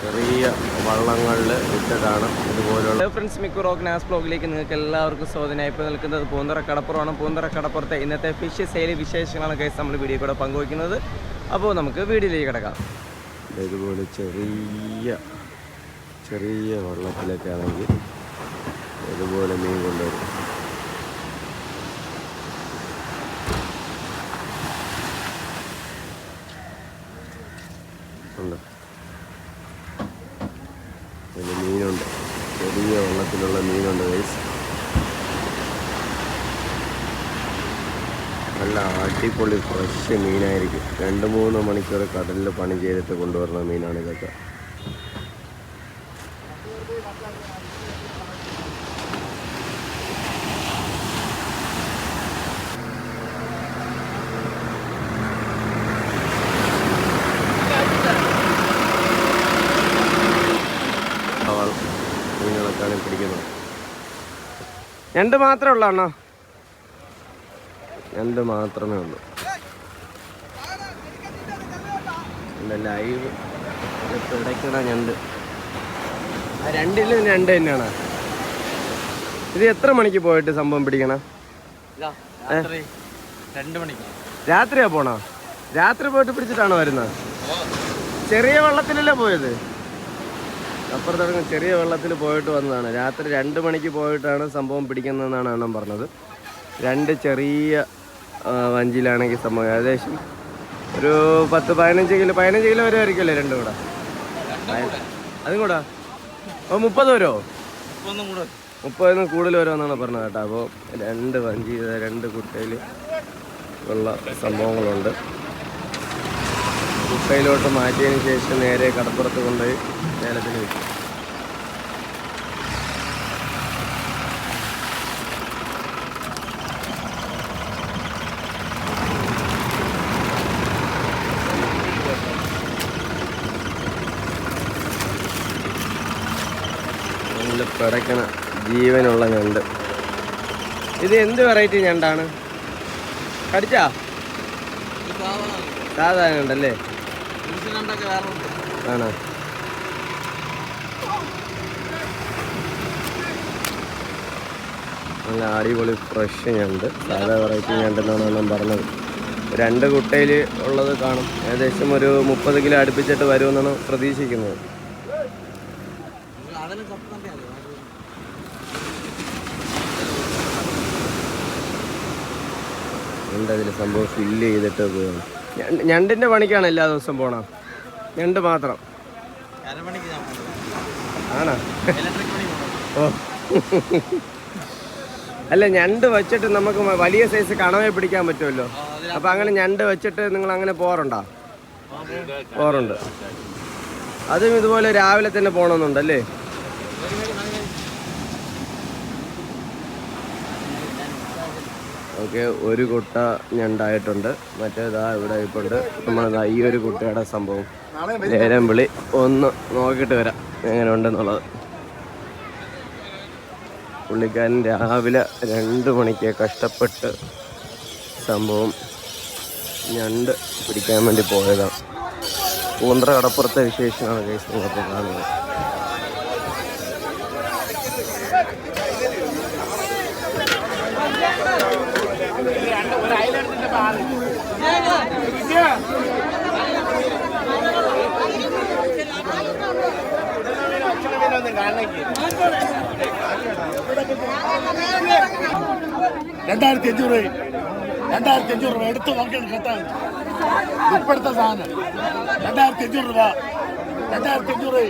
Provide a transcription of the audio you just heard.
ചെറിയ വള്ളങ്ങളിൽ ഇട്ടതാണ് ഇതുപോലുള്ള ഫ്രണ്ട്സ് മിക്കു റോക്ക് നാസ് ബ്ലോഗിലേക്ക് നിങ്ങൾക്ക് എല്ലാവർക്കും സ്വാധീനം ഇപ്പോൾ നിൽക്കുന്നത് പൂന്തറ കടപ്പുറമാണ് പൂന്തറ കടപ്പുറത്തെ ഇന്നത്തെ ഫിഷ് സെയിൽ വിശേഷങ്ങളാണ് കേസ് നമ്മൾ വീഡിയോ കൂടെ പങ്കുവയ്ക്കുന്നത്. അപ്പോൾ നമുക്ക് വീഡിയോയിലേക്ക് കിടക്കാം. ഇതുപോലെ ചെറിയ ചെറിയ വള്ളത്തിലൊക്കെ ആണെങ്കിൽ ഇതുപോലെ മീൻ കൊണ്ടുവരും. ഉണ്ട് അതിൽ മീനുണ്ട് ചെറിയ വെള്ളത്തിലുള്ള മീനുണ്ട് ഗൈസ് നല്ല അടിപൊളി ഫ്രഷ് മീനായിരിക്കും. രണ്ട് മൂന്ന് മണിക്കൂർ കടലിൽ പണി ചെയ്തിട്ട് കൊണ്ടുവരുന്ന മീനാണ് ഇതൊക്കെ. ഞണ്ട് മാത്രമേ ഉള്ളൂ അണ്ണാ. രണ്ട് മാത്രമേ ഉള്ളൂ. ഇല്ല, ലൈവ് പിടയ്ക്കണ ഞണ്ട്. ആ രണ്ടിലും രണ്ട് തന്നെയാണ്. ഇത് എത്ര മണിക്ക് പോയിട്ട് സംഭവം പിടിക്കണ? രണ്ട് മണിക്ക്. രാത്രിയാ പോണോ? രാത്രി പോയിട്ട് പിടിച്ചിട്ടാണോ വരുന്നത് ചെറിയ വെള്ളത്തിലല്ലേ പോയത്? അപ്പുറത്തിറങ്ങും ചെറിയ വെള്ളത്തിൽ പോയിട്ട് വന്നതാണ്. രാത്രി രണ്ട് മണിക്ക് പോയിട്ടാണ് സംഭവം പിടിക്കുന്നതെന്നാണ് അണ്ണൻ പറഞ്ഞത്. രണ്ട് ചെറിയ വഞ്ചിയിലാണെങ്കിൽ സംഭവം. ഏകദേശം ഒരു പത്ത് പതിനഞ്ച് കിലോ പതിനഞ്ച് കിലോ വരെ ആയിരിക്കുമല്ലേ രണ്ടും കൂടെ? അതും കൂടെ? ഓ മുപ്പത് കൂടുതൽ മുപ്പതിന് എന്നാണ് വരുമെന്നാണ് പറഞ്ഞത് കേട്ടോ. അപ്പോൾ രണ്ട് വഞ്ചി രണ്ട് കുട്ടയിൽ ഉള്ള സംഭവങ്ങളുണ്ട്. കുട്ടയിലോട്ട് മാറ്റിയതിന് ശേഷം നേരെ കടപ്പുറത്ത് കൊണ്ടുപോയി ലേലത്തിന് നല്ല പിടയ്ക്കണ ജീവനുള്ള ഞണ്ട്. ഇത് എന്ത് വെറൈറ്റി ഞണ്ടാണ്? കടിച്ചാ? സാധാരണ ഉണ്ടല്ലേ ആണോ? നല്ല അടിപൊളി ഫ്രഷ് ഞണ്ട്. സാധാ വെറൈറ്റി ഞണ്ടെന്നാണ് ഞാൻ പറഞ്ഞത്. രണ്ട് കുട്ടയിൽ ഉള്ളത് കാണും. ഏകദേശം ഒരു മുപ്പത് കിലോ അടുപ്പിച്ചിട്ട് വരുമെന്നാണ് പ്രതീക്ഷിക്കുന്നത്. എന്താ ഇതിൽ സംഭവം ഫില്ല് ചെയ്തിട്ട് പോകണം ഞണ്ടിന്റെ പണിക്കാണ് എല്ലാ ദിവസവും പോണം. ഞണ്ട് മാത്രം. ആണോ? ഓ. അല്ല ഞണ്ട് വെച്ചിട്ട് നമുക്ക് വലിയ സൈസ് കണവേ പിടിക്കാൻ പറ്റുമല്ലോ. അപ്പൊ അങ്ങനെ ഞണ്ട് വെച്ചിട്ട് നിങ്ങൾ അങ്ങനെ പോറുണ്ടോ പോറുണ്ട് അതും ഇതുപോലെ രാവിലെ തന്നെ പോകണമെന്നുണ്ടല്ലേ ഓക്കെ ഒരു കുട്ട ഞണ്ടായിട്ടുണ്ട്. മറ്റേതാ ഇവിടെ ഇപ്പുണ്ട്. നമ്മളിതാ ഈ ഒരു കുട്ടയുടെ സംഭവം. നേരം വിളി. ഒന്ന് നോക്കിയിട്ട് വരാം എങ്ങനെ ഉണ്ടെന്നുള്ളത് പുള്ളിക്കാരൻ രാവിലെ രണ്ട് മണിക്ക് കഷ്ടപ്പെട്ട് സംഭവം ഞണ്ട് പിടിക്കാൻ വേണ്ടി പോയതാണ് പൂന്തറ കടപ്പുറത്തെ വിശേഷമാണ് കേസ് നിങ്ങൾക്ക് കാണുന്നത്. രണ്ടായിരത്തി അഞ്ഞൂറ് രണ്ടായിരത്തി അഞ്ഞൂറ് രൂപ എടുത്ത് നോക്കിയാണ് ഇപ്പോഴത്തെ സാധനം. രണ്ടായിരത്തി അഞ്ഞൂറ് രൂപ. രണ്ടായിരത്തി അഞ്ഞൂറ്.